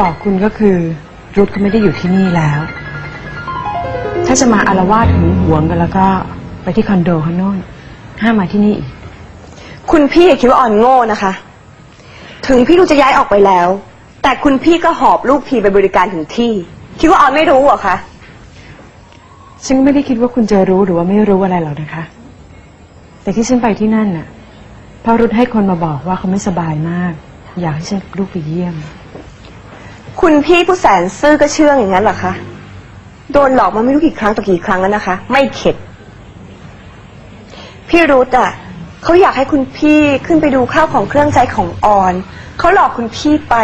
บอกคุณก็คือ รุธเขาไม่ได้อยู่ที่นี่แล้ว ถ้าจะมาอารวาสหึงหวงกันแล้วก็ไปที่คอนโดเขาโน่นห้ามมาที่นี่อีก คุณพี่อย่าคิดว่าออนโง่นะคะ ถึงพี่ลูกจะย้ายออกไปแล้ว แต่คุณพี่ก็หอบลูกพีไปบริการถึงที่ คิดว่าออนไม่รู้เหรอคะฉันไม่ได้คิดว่าคุณจะรู้หรือว่าไม่รู้อะไรหรอกนะคะ แต่ที่ฉันไปที่นั่นน่ะเพราะรุธให้คนมาบอกว่าเขาไม่สบายมาก อยากให้ฉันกับลูกไปเยี่ยม คุณพี่ผู้แสนซื่อก็เชื่องอย่างนั้นเหรอคะ โดนหลอกมาไม่รู้กี่ครั้งต่อกี่ครั้งแล้วนะคะ ไม่เข็ด พี่รุธอะเขาอยากให้คุณพี่ขึ้นไปดูข้าวของเครื่องใช้ของออน เขาหลอกคุณพี่ไป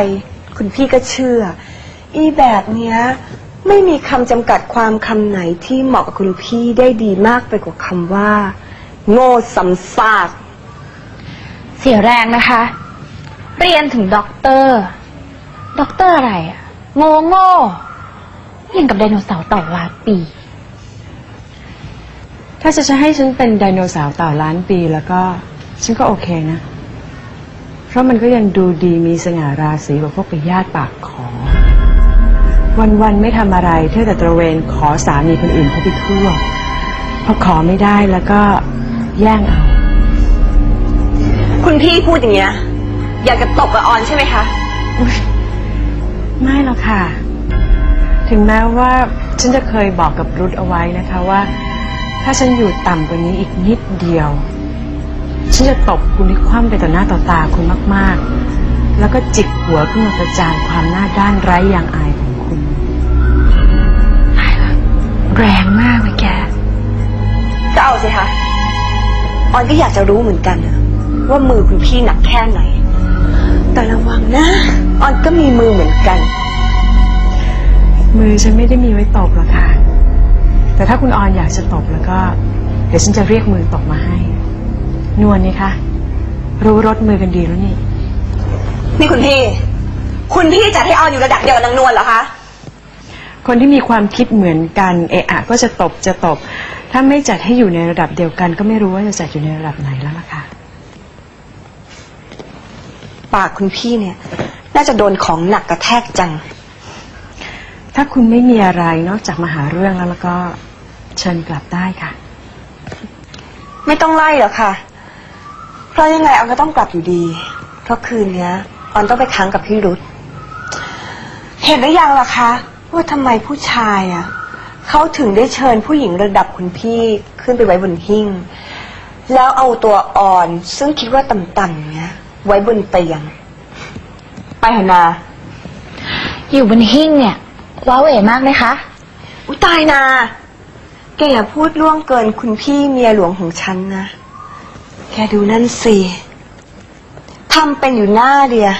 คุณพี่ก็เชื่อ อีแบบเนี้ย ไม่มีคำจำกัดความคำไหนที่เหมาะกับคุณพี่ได้ดีมากไปกว่าคำว่า โง่ซ้ำซากเสียแรงนะคะ เรียนถึงด็อกเตอร์ ด็อกเตอร์อะไรอะโง่โง่ยังกับไดโนเสาร์ต่อล้านปี ถ้าจะจะให้ฉันเป็นไดโนเสาร์ต่อล้านปีแล้วก็ ฉันก็โอเคนะ เพราะมันก็ยังดูดีมีสง่าราศีกว่าพวกไปญาติปากขอ วันๆไม่ทำอะไรเท่าแต่ตระเวนขอสามีคนอื่นเขาไปทั่วพอขอไม่ได้แล้วก็แย่งเอา คุณพี่พูดอย่างเงี้ย อยากจะตบกับออนใช่ไหมคะ ไม่หรอกค่ะ ถึงแม้ว่าฉันจะเคยบอกกับรุธเอาไว้นะคะว่า ถ้าฉันอยู่ต่ำกว่านี้อีกนิดเดียว ฉันจะตบคุณให้คว่ำไปต่อหน้าต่อตาคุณมากๆ แล้วก็จิกหัวขึ้นมาประจานความหน้าด้านไร้ยางอายของคุณ แรงมากเลยแก ก็เอาสิคะ ออนก็อยากจะรู้เหมือนกันอะว่ามือคุณพี่หนักแค่ไหน แต่ระวังนะออนก็มีมือเหมือนกัน มือฉันไม่ได้มีไว้ตบหรอกค่ะ แต่ถ้าคุณออนอยากจะตบแล้วก็ เดี๋ยวฉันจะเรียกมือตบมาให้ นวลนี่คะรู้รสมือกันดีแล้วนี่ นี่คุณพี่ คุณพี่จัดให้ออนอยู่ระดับเดียวกับนางนวลเหรอคะ คนที่มีความคิดเหมือนกัน เอะอะก็จะตบจะตบ ถ้าไม่จัดให้อยู่ในระดับเดียวกัน ก็ไม่รู้ว่าจะจัดอยู่ในระดับไหนแล้วล่ะค่ะ ปากคุณพี่เนี่ย น่าจะโดนของหนักกระแทกจัง ถ้าคุณไม่มีอะไรนอกจากมาหาเรื่องแล้วแล้วก็เชิญกลับได้ค่ะ ไม่ต้องไล่หรอกค่ะ เพราะยังไงออนก็ต้องกลับอยู่ดี เพราะคืนเนี้ยออนต้องไปค้างกับพี่รุธเห็นหรือยังล่ะคะว่าทำไมผู้ชายอะเขาถึงได้เชิญผู้หญิงระดับคุณพี่ขึ้นไปไว้บนหิ้ง แล้วเอาตัวอ่อนซึ่งคิดว่าต่ำๆเนี้ย ไว้บนเตียง ไปเถอะนา อยู่บนหิ้งเนี่ย ว้าเหวมากเลยคะ อุยตายนา แกอย่าพูดล่วงเกินคุณพี่เมียหลวงของฉันนะ แกดูนั่นสิทำเป็นอยู่หน้าเดีย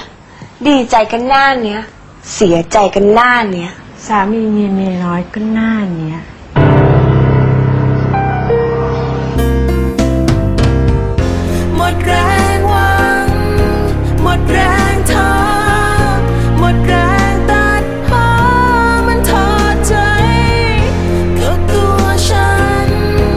ดีใจกันหน้าเนี้ย เสียใจกันหน้าเนี้ย สามีมีเมียน้อยก็หน้าเนี้ย